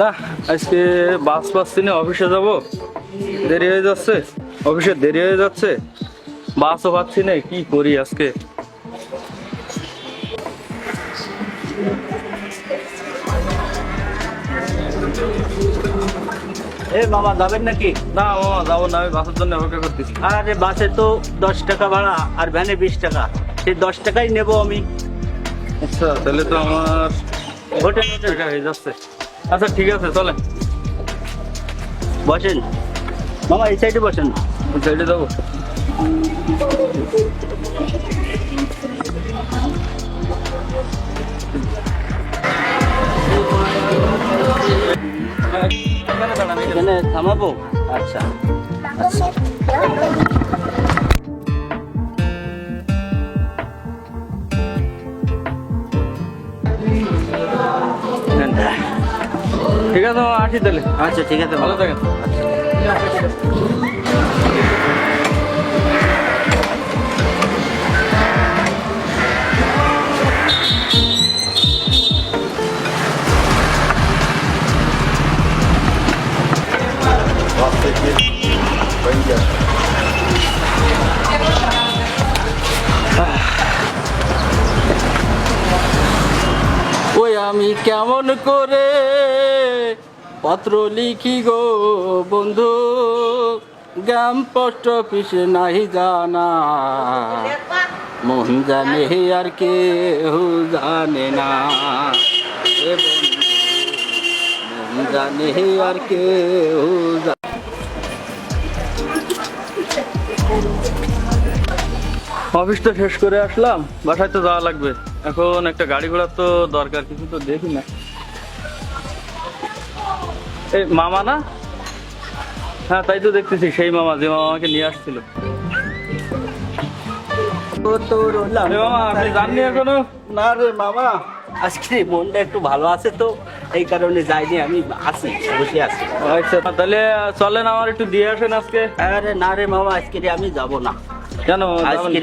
না আজকে বাস পাচ্ছি না অফিসে যাব। দেরি হয়ে যাচ্ছে। অফিসে দেরি হয়ে যাচ্ছে। বাসও পাচ্ছি না কি করি আজকে? এ মামা যাবেন নাকি? না মামা যাব না আমি বাসের জন্য অপেক্ষা করতেছি। আরে বাসে তো দশ টাকা ভাড়া আর ভ্যানে বিশ টাকা। সেই দশ টাকাই নেব আমি। আচ্ছা তাহলে তো আমার হোটেল টাকা হয়ে যাচ্ছে। আচ্ছা ঠিক আছে চলে বসেন। মামা এই সাইডে বসেন। সাইডে যাব। এখানে থামাবো? আচ্ছা আচ্ছা। ঠিক আছে আসি তাহলে। আচ্ছা ঠিক আছে ভালো ভালো থাকেন। ওই আমি কেমন করে পত্র লিখি গো বন্ধু, গ্রাম পোস্ট অফিসে নাহি জানা। মন জানে আর কেউ জানে না। মন জানে আর কেউ অফিস তো শেষ করে আসলাম, বাসায় তো যাওয়া লাগবে। এখন একটা গাড়ি ঘোড়ার তো দরকার, কিছু তো দেখি না। এই মামা না? হ্যাঁ তাই তো দেখতেছি সেই মামা যে মামা আমাকে নিয়ে আসছিল। আরে মামা আপনি জাননি এখনও? না রে মামা। আজকে মনটা একটু ভালো আছে তো এই কারণে যাইনি আমি আছি বসে আছি। আচ্ছা তাহলে চলেন আমার একটু দিয়ে আসেন আজকে। আরে না রে মামা আজকে আমি যাব না। কেন আজকে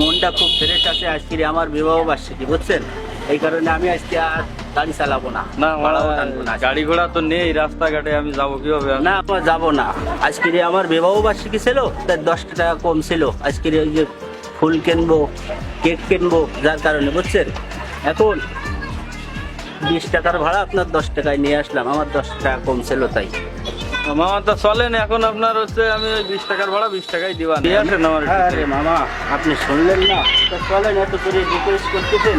মনটা খুব ফ্রেশ আছে আজকে আমার বিবাহ বার্ষিকী বুঝছেন? এই কারণে আমি আজকে আর গাড়ি চালাবো না না ভাড়াও টানবো না গাড়ি ঘোড়া তো নেই রাস্তাঘাটে আমি যাব কীভাবে? না আমার যাব না। আজকে আমার বিবাহ বার্ষিকী ছিল তার দশটা টাকা কম ছিল। আজকে ওই যে ফুল কিনবো কেক কিনবো যার কারণে বুঝছেন? এখন বিশ টাকার ভাড়া আপনার দশ টাকায় নিয়ে আসলাম আমার দশ টাকা কম ছিল তাই। মামা তো চলেন এখন আপনার হচ্ছে আমি বিশ টাকার ভাড়া বিশ টাকাই দিবা একটু। আরে মামা আপনি শুনলেন না? তা চলেন এত করে রিকোয়েস্ট করতেছেন।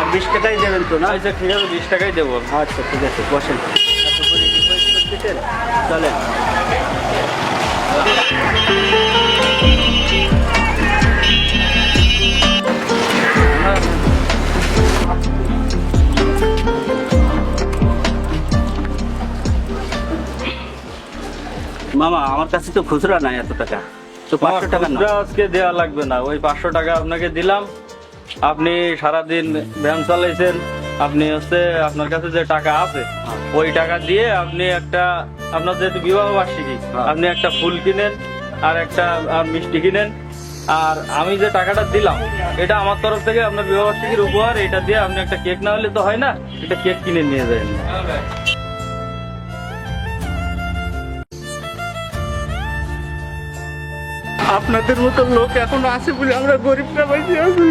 আর বিশ টাকাই দেবেন তো না? আচ্ছা ঠিক আছে বিশ টাকাই দেবো। আচ্ছা ঠিক আছে বসেন। চলেন। মামা আমার কাছে তো খুচরা নাই এত টাকা। তো পাঁচশো টাকা আজকে দেওয়া লাগবে না। ওই পাঁচশো টাকা আপনাকে দিলাম। আপনি সারাদিন ভ্যান চালাইছেন আপনি হচ্ছে আপনার কাছে যে টাকা আছে ওই টাকা দিয়ে আপনি একটা আপনার যেহেতু বিবাহ বার্ষিকী হ্যাঁ। আপনি একটা ফুল কিনেন আর একটা আর মিষ্টি কিনেন। আর আমি যে টাকাটা দিলাম এটা আমার তরফ থেকে আপনার বিবাহ বার্ষিকীর উপহার এটা দিয়ে আপনি একটা কেক না হলে তো হয় না এটা কেক কিনে নিয়ে যাবেন। আপনাদের মতো লোক এখন আছে বলে আমরা গরিবটা বেঁচে আছি।